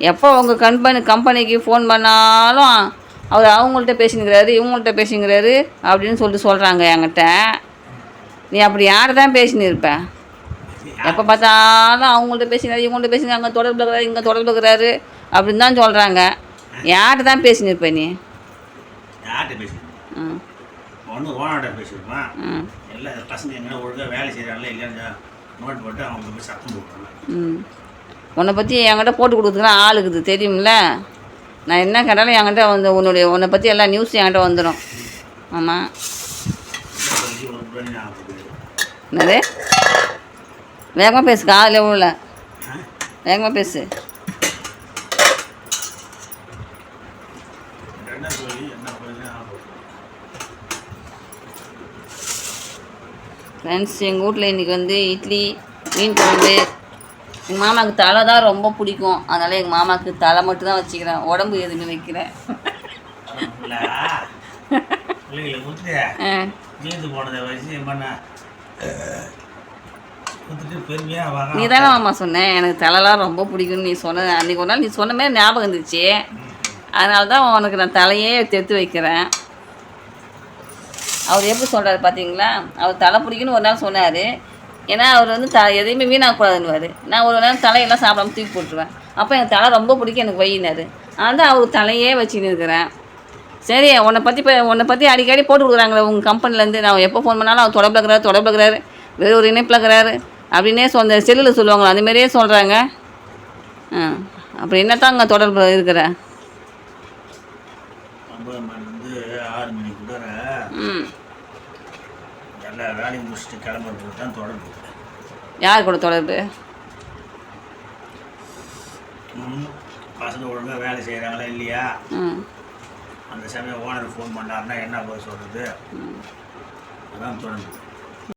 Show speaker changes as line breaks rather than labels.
எப்போ உங்கள் கம்பெனி கம்பெனிக்கு ஃபோன் பண்ணாலும் அவர் அவங்கள்ட்ட பேசினுக்கிறாரு இவங்கள்ட்ட பேசினுக்கிறாரு அப்படின்னு சொல்லிட்டு சொல்கிறாங்க என்கிட்ட. நீ அப்படி யாரை தான் பேசினு இருப்ப எப்போ பார்த்தாலும் அவங்கள்ட்ட பேசினாரு இவங்கள்ட்ட பேசினாரு அங்கே தொடர்பு இருக்கிறாரு இங்கே தொடர்பு இருக்கிறாரு அப்படின்னு தான் சொல்கிறாங்க யார்கிட்ட தான் பேசினு இருப்ப நீ?
யார்கிட்ட
ம்.
ஒன்று ஓனர்கிட்ட பேசியிருப்பான்.
ம்.
எல்லாம் இந்த பசங்க எங்கே ஒழுங்காக வேலை செய்கிறாங்களா இல்லைன்னு நோட் போட்டு அவங்க போய் சத்தம் போடுறாங்க
ம். உன்னை பற்றி என்கிட்ட போட்டு கொடுக்குறதுக்குலாம் ஆள் இருக்குது தெரியுமில்ல நான் என்ன கேட்டாலும் என்கிட்ட வந்து உன்னுடைய உன்னை பற்றி எல்லா நியூஸும் என்கிட்ட வந்துடும் ஆமாம் என்னது? வேகமாக பேசு காதில் உள்ள வேகமாக பேசு. ஃப்ரெண்ட்ஸ் எங்கள் வீட்டில் இன்றைக்கி வந்து இட்லி மீன் குழம்பு எங்கள் மாமாவுக்கு தலை தான் ரொம்ப பிடிக்கும். அதனால் எங்கள் மாமாவுக்கு தலை மட்டும் தான் வச்சுக்கிறேன். உடம்பு எதுவுமே வைக்கிறேன் நீ தானே மாமா சொன்னேன் எனக்கு தலைலாம் ரொம்ப பிடிக்கும்னு நீ சொன்ன. அன்றைக்கி ஒரு நாள் நீ சொன்ன மாதிரி ஞாபகம் இருந்துச்சு அதனால தான் உனக்கு நான் தலையே எடுத்து வைக்கிறேன். அவர் எப்படி சொல்கிறாரு பார்த்தீங்களா அவர் தலை பிடிக்குன்னு ஒரு நாள் சொன்னார். ஏன்னா அவர் வந்து த எதையுமே வீணாகக்கூடாதுன்னுவார் நான் ஒரு நேரம் தலையெல்லாம் சாப்பிடாம தூக்கி போட்டுருவேன். அப்போ எனக்கு தலை ரொம்ப பிடிக்கும் எனக்கு வையினார் அதனால் அவர் தலையே வச்சுன்னு இருக்கிறேன். சரி உன்னை பற்றி இப்போ உன்னை பற்றி அடிக்கடி போட்டு கொடுக்குறாங்களே உங்கள் கம்பெனிலேருந்து நான் எப்போ ஃபோன் பண்ணாலும் அவர் தொடர்பில் இருக்கிறாரு தொடர்பில் இருக்கிறாரு. வேறு ஒரு இணைப்பில் இருக்கிறாரு. அப்படின்னே சொந்த செல்லில் சொல்லுவாங்களா அந்த மாதிரியே சொல்கிறாங்க ஆ அப்படி என்னத்தான் அங்கே தொடர்பு இருக்கிற? ம்.
எல்லா வேலையும் முடிச்சுட்டு கிளம்புறது தான் தொடர்பு.
யார் கூட தொடர்பு.
பசங்க ஒழுங்காக வேலை செய்கிறாங்களா இல்லையா? அந்த சமயம் ஓனர் ஃபோன் பண்ணாருன்னா என்ன போய் சொல்கிறது அதான் தொடர்பு.